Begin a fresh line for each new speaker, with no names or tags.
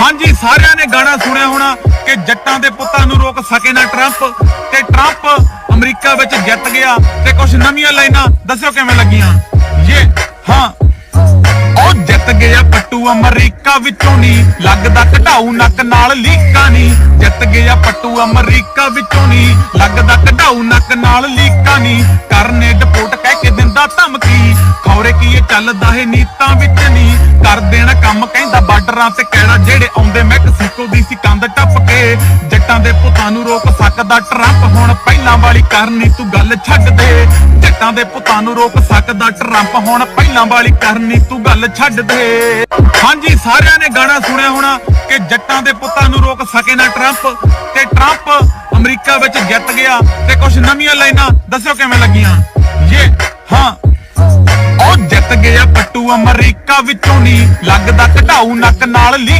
ਹਾਂਜੀ, ਸਾਰਿਆਂ ਨੇ ਗਾਣਾ ਸੁਣਿਆ ਹੋਣਾ ਕਿ ਜੱਟਾਂ ਦੇ ਪੁੱਤਾਂ ਨੂੰ ਰੋਕ ਸਕੇ ਨਾ ਟਰੰਪ। ਤੇ ਟਰੰਪ ਅਮਰੀਕਾ ਵਿੱਚ ਜਿੱਤ ਗਿਆ ਤੇ ਕੁਝ ਨਵੀਆਂ ਲਾਈਨਾਂ ਦੱਸਿਓ ਕਿਵੇਂ ਲੱਗੀਆਂ। ਇਹ ਹਾਂ। ਉਹ ਜਿੱਤ ਗਿਆ ਪੱਟੂ ਅਮਰੀਕਾ ਵਿੱਚੋਂ ਨਹੀਂ ਲੱਗਦਾ ਕਢਾਊ ਨੱਕ ਨਾਲ ਲੀਕਾਂ ਨਹੀਂ ਜਿੱਤ ਗਿਆ ਪੱਟੂ ਅਮਰੀਕਾ ਵਿੱਚੋਂ ਨਹੀਂ ਲੱਗਦਾ ਕਢਾਊ ਨੱਕ ਨਾਲ ਲੀਕਾਂ ਨਹੀਂ ਕਰਨੇ ਡਿਪੋਰਟ ਕਹਿ ਕੇ ਦਿੰਦਾ ਧਮਕੀ, ਖੌਰੇ ਕੀ ਇਹ ਚੱਲਦਾ ਹੈ ਨੀਤਾਂ ਵਿੱਚ ਨਹੀਂ ਕਰ ਦੇਣਾ ਕੰਮ ਤੇ ਕਿਹੜਾ ਜਿਹੜੇ ਆਉਂਦੇ ਮੈਕਸੀਕੋ ਦੀ ਸੀ ਕੰਧ ਟੱਪ ਕੇ। ਜੱਟਾਂ ਦੇ ਪੁੱਤਾਂ ਨੂੰ ਰੋਕ ਸਕਦਾ ਟਰੰਪ ਹੁਣ ਪਹਿਲਾਂ ਵਾਲੀ ਕਰਨੀ ਤੂੰ ਗੱਲ ਛੱਡ ਦੇ। ਜੱਟਾਂ ਦੇ ਪੁੱਤਾਂ ਨੂੰ ਰੋਕ ਸਕਦਾ ਟਰੰਪ ਹੁਣ ਪਹਿਲਾਂ ਵਾਲੀ ਕਰਨੀ ਤੂੰ ਗੱਲ ਛੱਡ ਦੇ। ਹਾਂਜੀ, ਸਾਰਿਆਂ ਨੇ ਗਾਣਾ ਸੁਣਿਆ ਹੋਣਾ ਕਿ ਜੱਟਾਂ ਦੇ ਪੁੱਤਾਂ ਨੂੰ ਰੋਕ ਸਕੇ ਨਾ ਟਰੰਪ ਤੇ ਟਰੰਪ ਅਮਰੀਕਾ ਵਿੱਚ ਜਿੱਤ ਗਿਆ। ਤੇ ਕੁਝ ਨਵੀਆਂ ਲਾਈਨਾਂ ਦੱਸਿਓ ਕਿਵੇਂ ਲੱਗੀਆਂ? ਇਹ ਹਾਂ। ਅਮਰੀਕਾ ਵਿੱਚੋਂ ਨਹੀਂ ਲੱਗਦਾ ਕਢਾਊ ਨੱਕ ਨਾਲ ਲੀ